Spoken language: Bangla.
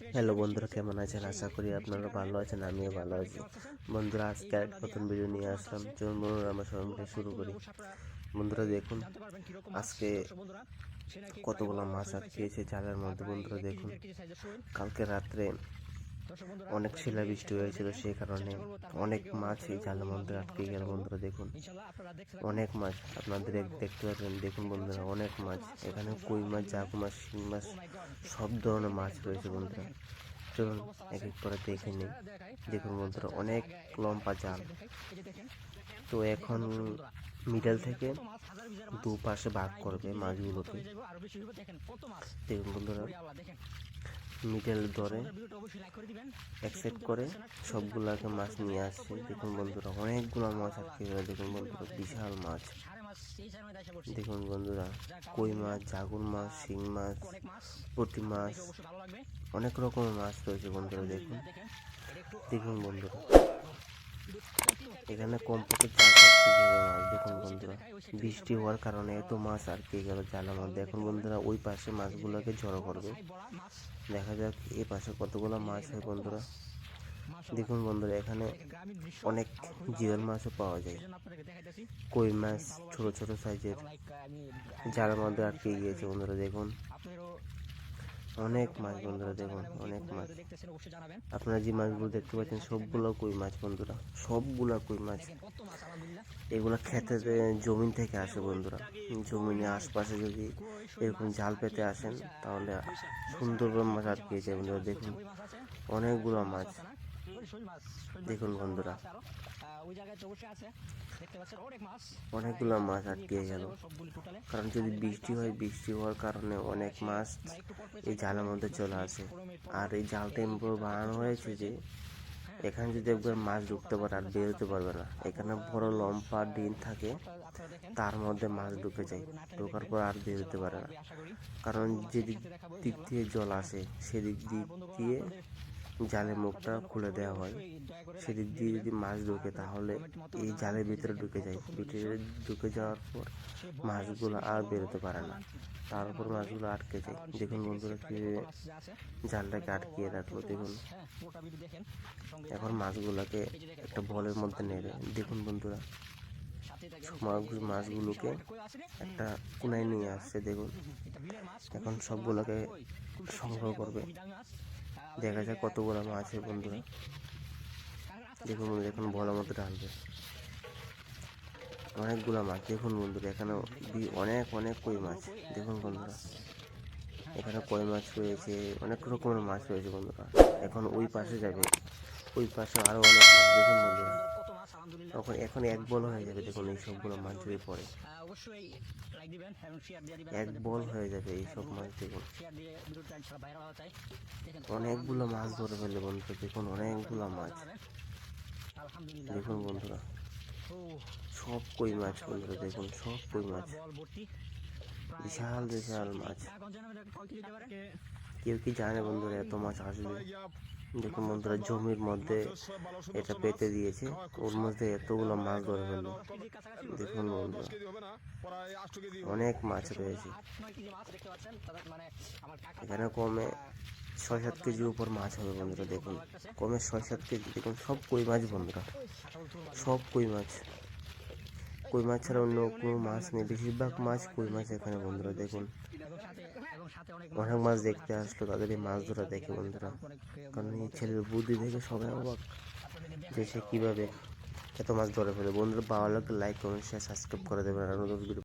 হ্যালো বন্ধুরা, কেমন আছেন? আশা করি আপনারা ভালো আছেন, আমিও ভালো আছি। বন্ধুরা, আজকে এক নতুন ভিডিও নিয়ে আসলাম। চলুন বন্ধুরা, আমরা সবাই মিলে শুরু করি। বন্ধুরা, দেখুন, আজকে কতগুলো মাছ আটকেছে জালের মধ্যে। বন্ধুরা, দেখুন, কালকে রাত্রে অনেক শিলা বৃষ্টি হয়েছিল সেই কারণে অনেক মাছ এই জালের মধ্যে আটকে গেল বন্ধুরা, দেখুন। অনেক মাছ আপনাদের দেখতে পাচ্ছেন দেখুন বন্ধুরা, অনেক মাছ। এখানে কই মাছ, জাগ মাছ, শিং মাছ, সব ধরনের মাছ রয়েছে বন্ধুরা। চলুন এক এক করে দেখে নিই। দেখুন বন্ধুরা, অনেক লম্বা জাল। তো এখন মিডল থেকে দু পাশে ভাগ করবে মাছগুলোকে। দেখুন বন্ধুরা মিডল ধরে অ্যাকসেপ্ট করে সবগুলাকে মাছ নিয়ে আসছে। দেখুন বন্ধুরা অনেকগুলো মাছ আটকে গেল। দেখুন বন্ধুরা বিশাল মাছ। দেখুন বন্ধুরা কই মাছ জাগুর মাছ শিং মাছ পুঁটি মাছ। অনেক রকমের মাছ রয়েছে বন্ধুরা দেখুন। দেখুন বন্ধুরা। এখানে কমপক্ষে চার পাঁচ কেজি মাছ দেখুন বন্ধুরা, বৃষ্টি হওয়ার কারণে এত মাছ আটকে গেল জালের মধ্যে। এখন বন্ধুরা, ওই পাশে মাছগুলোকে জড়ো করবে। দেখা যাক এই পাশে কতগুলো মাছ হয় বন্ধুরা। দেখুন বন্ধুরা, এখানে অনেক জিওল মাছও পাওয়া যায়। কই মাছ ছোট ছোট সাইজের জালের মধ্যে আটকে গিয়েছে বন্ধুরা, দেখুন। অনেক মাছ বন্ধুরা দেখুন, অনেক মাছ। আপনারা যে মাছগুলো দেখতে পাচ্ছেন, সবগুলো কই মাছ বন্ধুরা? সবগুলা কই মাছ? এগুলো খেতে জমিন থেকে আসে বন্ধুরা। জমিনে আশপাশে যদি এরকম জাল পেতে আসেন, তাহলে সুন্দরবন মাছ আটকেছে বন্ধুরা দেখুন, অনেকগুলো মাছ। দেখুন বন্ধুরা। অনেকগুলো মাছ আটকে গেল। কারণ যদি বৃষ্টি হয় বৃষ্টি হওয়ার কারণে অনেক মাছ এই জালের মধ্যে চলে আসে। আর এই জালটা এমন বানানো হয়েছে যে এখানে যদি একবার মাছ ঢুকতে পারে আর বেরোতে পারবে না। এখানে বড় লম্বা ডিম থাকে তার মধ্যে মাছ ঢুকে যায়। ঢোকার পর আর বেরোতে পারে না। কারণ যেদিক দিক থেকে জল আসে সেদিক দিক দিয়ে জালের মুখটা খুলে দেওয়া হয়। সেদিক দিয়ে যদি মাছ ঢুকে, তাহলে এই জালের ভিতরে ঢুকে যায়। ভিতরে ঢুকে যাওয়ার পর মাছগুলো আর বেরোতে পারে না। তারপর মাছগুলো আটকে যায়। দেখুন বন্ধুরা কীভাবে জালটাকে আটকিয়ে রাখল। দেখুন। এখন মাছগুলোকে একটা বলের মধ্যে নেবে দেখুন বন্ধুরা। মাছ- মাছগুলোকে একটা কোনায় নিয়ে আসছে, দেখুন। এখন সবগুলোকে সংগ্রহ করবে। দেখা যাক কত বড় মাছ আছে বন্ধুরা। দেখুন, বন্ধুরা, এখন বলার মতো ঢালবে। অনেকগুলো মাছ, দেখুন বন্ধুরা এখানে অনেক অনেক কই মাছ। দেখুন বন্ধুরা, এখানে কই মাছ রয়েছে, অনেক রকমের মাছ রয়েছে বন্ধুরা। এখন ওই পাশে যাবে, ওই পাশে আরও অনেক মাছ। দেখুন বন্ধুরা তখন এখন এক বল হয়ে যাবে দেখুন এই সবগুলো মাছ যদি পড়ে। অবশ্যই লাইক দিবেন এবং শেয়ার দিয়ে দিবেন। এক বল হয়ে যাবে এই সব মাছ দেখুন শেয়ার দিয়ে ভিডিওটা ইনশাআল্লাহ ভাইরাল হওয়া চাই অনেকগুলো মাছ ধরে ফেলে বন্ধু দেখুন অনেকগুলো মাছ। আলহামদুলিল্লাহ দেখুন বন্ধুরা ও সব কই মাছ বন্ধুরা দেখুন সব কই মাছ। বিশাল বিশাল মাছ। কেউ কি জানে বন্ধুরা এত মাছ আসবে দেখুন বন্ধুরা, জমির মধ্যে এটা পেতে দিয়েছে। ওর মধ্যে এতগুলো মাছ ধরে ফেলল। দেখুন বন্ধুরা, অনেক মাছ রয়েছে। এখানে কমে ছয় সাত কেজির উপর মাছ হবে বন্ধুরা, দেখুন। কমে ছয় সাত কেজি। দেখুন, সব কই মাছ বন্ধুরা। সব কই মাছ। কই মাছ ছাড়া অন্য কোনো মাছ নেই। বেশিরভাগ মাছ কই মাছ এখানে বন্ধুরা, দেখুন। অনেক মাছ দেখতে আসলো তাদের এই মাছ ধরা দেখে বন্ধুরা। কারণ এই ছেলের বুদ্ধি দেখে সবাই অবাক যে সে কীভাবে এত মাছ ধরে ফেলে। বন্ধুরা ভালো লাগলে লাইক কমেন্ট শেয়ার সাবস্ক্রাইব করে দেবেন। আর নতুন